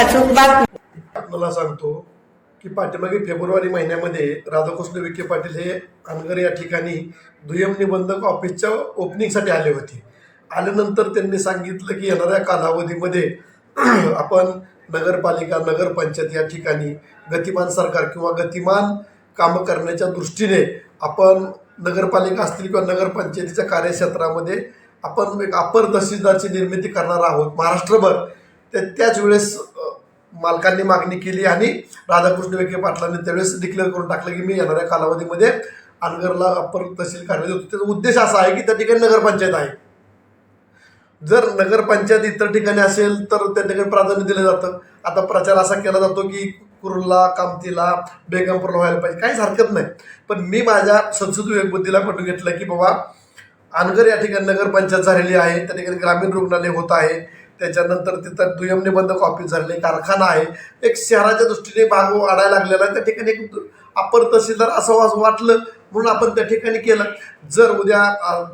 बातमी मला सांगतो की पाठीमागे फेब्रुवारी महिन्यामध्ये राधाकृष्ण विखे पाटील हे अनगर या ठिकाणी दुय्यम निबंधक ऑफिसच्या ओपनिंगसाठी आले होते. आल्यानंतर त्यांनी सांगितलं की येणाऱ्या कालावधीमध्ये आपण नगरपालिका नगरपंचायत या ठिकाणी गतिमान सरकार किंवा गतिमान कामं करण्याच्या दृष्टीने आपण नगरपालिका असतील किंवा नगरपंचायतीच्या कार्यक्षेत्रामध्ये आपण एक अपर तहसीलदारची निर्मिती करणार आहोत. महाराष्ट्रभर ते त्याच वेळेस मालकांनी मागणी केली आणि राधाकृष्ण विखे पाटलांनी त्यावेळेस डिक्लेअर करून टाकलं की मी येणाऱ्या कालावधीमध्ये अनगरला अपर तहसील कार्यालय होतो. त्याचा उद्देश असा आहे की त्या ठिकाणी नगरपंचायत आहे. जर नगरपंचायत इतर ठिकाणी असेल तर त्या ठिकाणी प्राधान्य दिलं जातं. आता प्रचार असा केला जातो की कुर्ला कामतीला बेगमपूरला व्हायला पाहिजे. काहीच हरकत नाही. पण मी माझ्या संसद विवेकबुद्धीला पटून घेतलं की बाबा अनगर या ठिकाणी नगरपंचायत झालेली आहे. त्या ठिकाणी ग्रामीण रुग्णालय होत आहे. त्याच्यानंतर तिथं दुय्यम निबंध ऑफिस झाले कारखाना आहे. एक शहराच्या दृष्टीने भाग वाढायला लागलेला आहे. त्या ठिकाणी एक अपर तहसीलदार असं वाटलं म्हणून आपण त्या ठिकाणी केलं. जर उद्या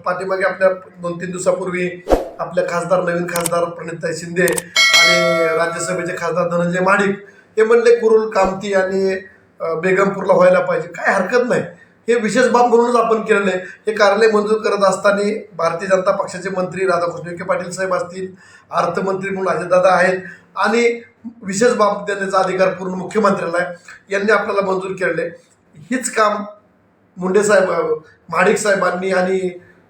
पाठीमागे आपल्या दोन तीन दिवसापूर्वी आपल्या खासदार नवीन खासदार प्रणिताई शिंदे आणि राज्यसभेचे खासदार धनंजय महाडिक हे म्हणले कुरुल कामती आणि बेगमपूरला व्हायला पाहिजे. काय हरकत नाही. हे विशेष बाब म्हणूनच आपण केलेलं आहे. हे कार्यालय मंजूर करत असताना भारतीय जनता पक्षाचे मंत्री राधाकृष्ण विखे पाटील साहेब असतील अर्थमंत्री म्हणून अजितदादा आहेत आणि विशेष बाब देण्याचा अधिकार पूर्ण मुख्यमंत्र्याला आहे. यांनी आपल्याला मंजूर केलेले हीच काम मुंडे साहेब महाडिक साहेबांनी आणि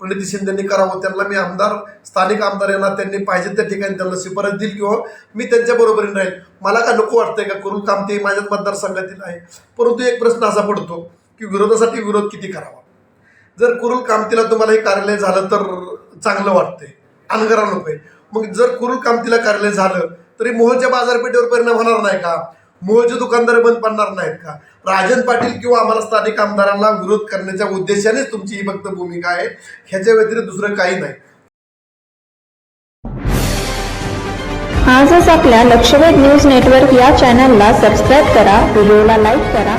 प्रणिती शिंदेंनी करावं त्यांना मी आमदार स्थानिक आमदार यांना त्यांनी पाहिजे त्या ठिकाणी त्यांना शिफारस देईल किंवा मी त्यांच्या बरोबरीने राहील. मला का नको वाटतंय का? करून काम ते माझ्याच मतदारसंघातील आहे. परंतु एक प्रश्न असा पडतो की विरोधासाठी विरोध किती करावा? जर कुरुल कामतीला तुम्हाला हे कार्यालय झालं तर चांगलं वाटतंय. अनगरा नकोय. मग जर कुरुल कामतीला कार्यालय झालं तरी मोहच्या बाजारपेठेवर परिणाम होणार नाही का? मोहचे दुकानदार बंद पडणार नाहीत का? राजन पाटील किंवा आम्हाला स्थानिक आमदारांना विरोध करण्याच्या उद्देशानेच तुमची ही फक्त भूमिका आहे. ह्याच्या व्यतिरिक्त दुसरं काही नाही. आजच आपल्या लक्षवेध न्यूज नेटवर्क या चॅनलला सबस्क्राईब करा व्हिडिओला लाईक करा